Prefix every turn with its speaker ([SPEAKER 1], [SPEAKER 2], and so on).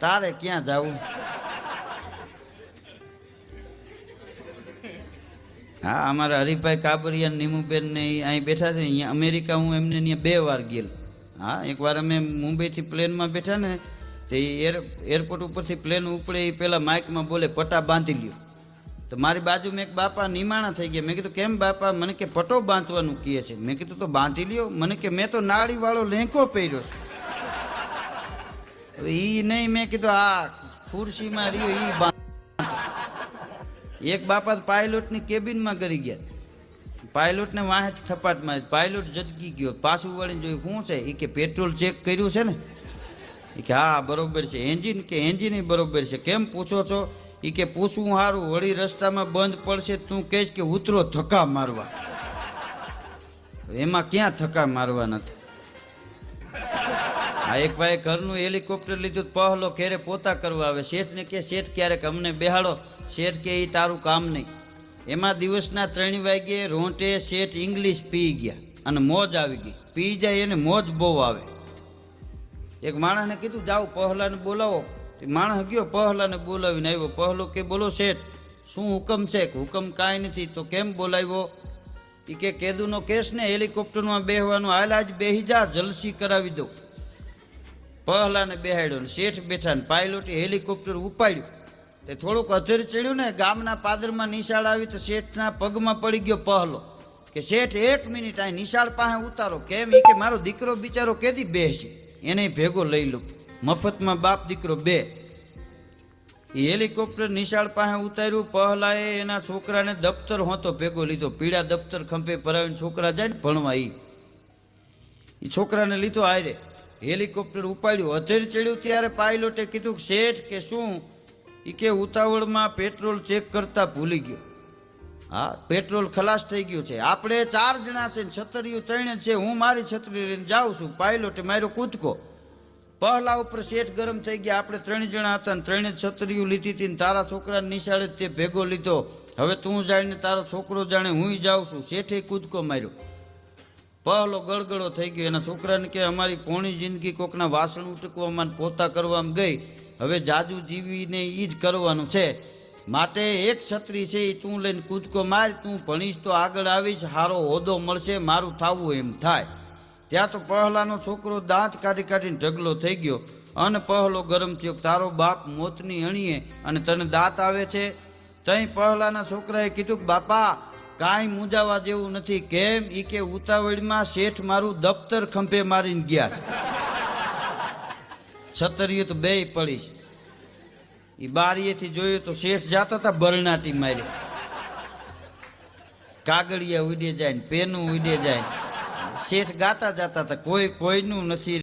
[SPEAKER 1] તારે ક્યાં જવું? હા, અમારા હરિભાઈ કાબરિયા નીમુબેન ને અહીં બેઠા છે. અહીંયા અમેરિકા હું એમને અહીંયા બે વાર ગયેલ. હા એકવાર અમે મુંબઈથી પ્લેનમાં બેઠા ને, તે એર એરપોર્ટ ઉપરથી પ્લેન ઉપડે એ પહેલાં માઇકમાં બોલે, પટ્ટા બાંધી લ્યો. તો મારી બાજુમાં એક બાપા નિમાણા થઈ ગયા. મેં કીધું, કેમ બાપા? મને કે પટ્ટો બાંધવાનું કહે છે. મેં કીધું, તો બાંધી લ્યો. મને કે, મેં તો નાળીવાળો લેંકો પહેર્યો છે. હવે ઈ નહીં, મેં કીધું, આ ખુરશીમાં રહ્યો, ઈ એક બાપા પાયલોટની કેબિનમાં કરી ગયા. પાયલોટને વાહે થપાટ મારી. પાયલોટ જટકી ગયો. પાછું વળીને જોયું, શું છે? એ કે, પેટ્રોલ ચેક કર્યું છે ને. એ કે, હા, બરોબર છે. એન્જિન કે, એન્જિન બરોબર છે. કેમ પૂછો છો? એ કે, પૂછવું સારું વળી રસ્તામાં બંધ પડશે તું કહીશ કે ઉતરો ધક્કા મારવા. એમાં ક્યાં ધક્કા મારવા નથી આ એક ભાઈ ઘરનું હેલિકોપ્ટર લીધું, પહેલો ઘેરે પોતા કરવા આવે. શેઠને કે, શેઠ, ક્યારેક અમને બેહાડો. શેઠ કે એ તારું કામ નહીં. એમાં દિવસના ત્રણ વાગ્યે રોંટે શેઠ ઇંગ્લિશ પી ગયા અને મોજ આવી ગઈ. પી જાય એને મોજ બહુ આવે. એક માણસને કીધું, જાઓ પહલાને બોલાવો. માણસ ગયો પહલાને બોલાવીને આવ્યો. પહલો કે, બોલો શેઠ, શું હુકમ છે? હુકમ કાંઈ નથી. તો કેમ બોલાવ્યો? એ કે, કેદુનો કેસ ને હેલિકોપ્ટરમાં બેહવાનું. હાલ આજ બેહી જા, જલસી કરાવી દઉં. પહેલાને બેહાડ્યો ને શેઠ બેઠા ને પાયલોટે હેલિકોપ્ટર ઉપાડ્યું. તે થોડુંક અધર ચડ્યું ને ગામના પાદરમાં નિશાળ આવી તો શેઠના પગમાં પડી ગયો પહેલો. કે શેઠ, એક મિનિટ આ નિશાળ પાસે ઉતારો. કેમ? એ કે મારો દીકરો બિચારો કેદી બેસે? એને ભેગો લઈ લો. મફતમાં બાપ દીકરો બે. એ હેલિકોપ્ટર નિશાળ પાસે ઉતાર્યું. પહેલાએ એના છોકરાને દફતર હોતો ભેગો લીધો. પીળા દફતર ખંભે ભરાવીને છોકરા જાય ને ભણવા એ છોકરાને લીધો આયરે. હેલિકોપ્ટર ઉપાડ્યું અધેર ચડ્યું ત્યારે પાયલોટે કીધું શેઠ કે શું? એ કે ઉતાવળમાં પેટ્રોલ ચેક કરતા ભૂલી ગયો. હા, પેટ્રોલ ખલાસ થઈ ગયું છે. આપણે ચાર જણા છે ને છતરીયું ત્રણ છે, હું મારી છત્રી લઈને જાઉં છું. પાયલોટે માર્યો કૂદકો. પહેલા ઉપર શેઠ ગરમ થઈ ગયા. આપણે ત્રણ જણા હતા ને ત્રણે છત્રીયું લીધી હતી ને તારા છોકરાને નિશાળે તે ભેગો લીધો. હવે તું જાણીને તારો છોકરો જાણે હું જાઉં છું. શેઠે કૂદકો માર્યો. પહેલો ગળગળો થઈ ગયો. એના છોકરાને કે અમારી પોણી જિંદગી કોકના વાસણ ઉટકવામાં પોતા કરવામાં ગઈ. હવે જાજુ જીવીને એ જ કરવાનું છે. માટે એક છત્રી છે એ તું લઈને કૂદકો માર, તું ભણીશ તો આગળ આવીશ સારો હોદો મળશે, મારું થાવું એમ થાય. ત્યાં તો પહેલાનો છોકરો દાંત કાઢી કાઢીને ઢગલો થઈ ગયો. અને પહેલો ગરમ થયો તારો બાપ મોતની અણીએ અને તને દાંત આવે છે? તઈ પહેલાના છોકરાએ કીધું કે બાપા કાંઈ મૂંઝાવા જેવું નથી. કેમ? એ કે ઉતાવળમાં શેઠ મારું દફતર ખંભે મારીને ગયા છે. છતરીએ તો બેય પડીશ એ બારીએથી જોયું તો શેઠ જાતા હતા બરણાટી મારી. કાગળિયા ઉડે જાય ને, પેનું ઉડે જાય શેઠ ગાતા જાતા હતા કોઈ કોઈનું નથી